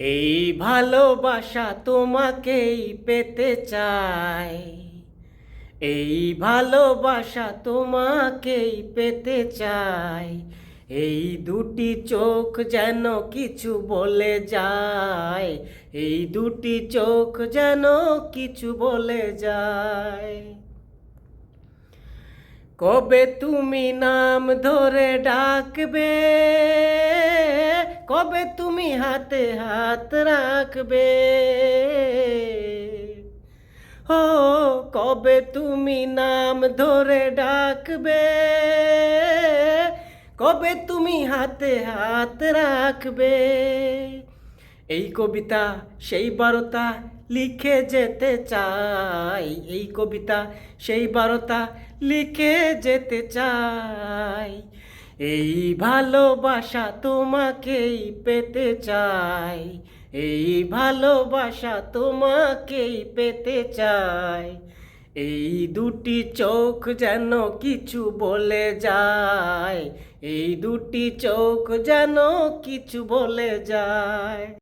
এই ভালোবাসা তোমাকেই পেতে চাই। এই ভালোবাসা তোমাকেই পেতে চাই। এই দুটি চোখ যেন কিছু বলে যায়। এই দুটি চোখ যেন কিছু বলে যায়। কবে তুমি নাম ধরে ডাকবে? কবে তুমি হাতে হাত রাখবে? ও, কবে তুমি নাম ধরে ডাকবে? কবে তুমি হাতে হাত রাখবে? এই কবিতা, সেই বারতা লিখে যেতে চাই। এই কবিতা, সেই বারতা লিখে যেতে চাই। এই ভালোবাসা তোমাকেই পেতে চাই। এই ভালোবাসা তোমাকেই পেতে চাই। এই দুটি চোখ যেন কিছু বলে যায়। এই দুটি চোখ যেন কিছু বলে যায়।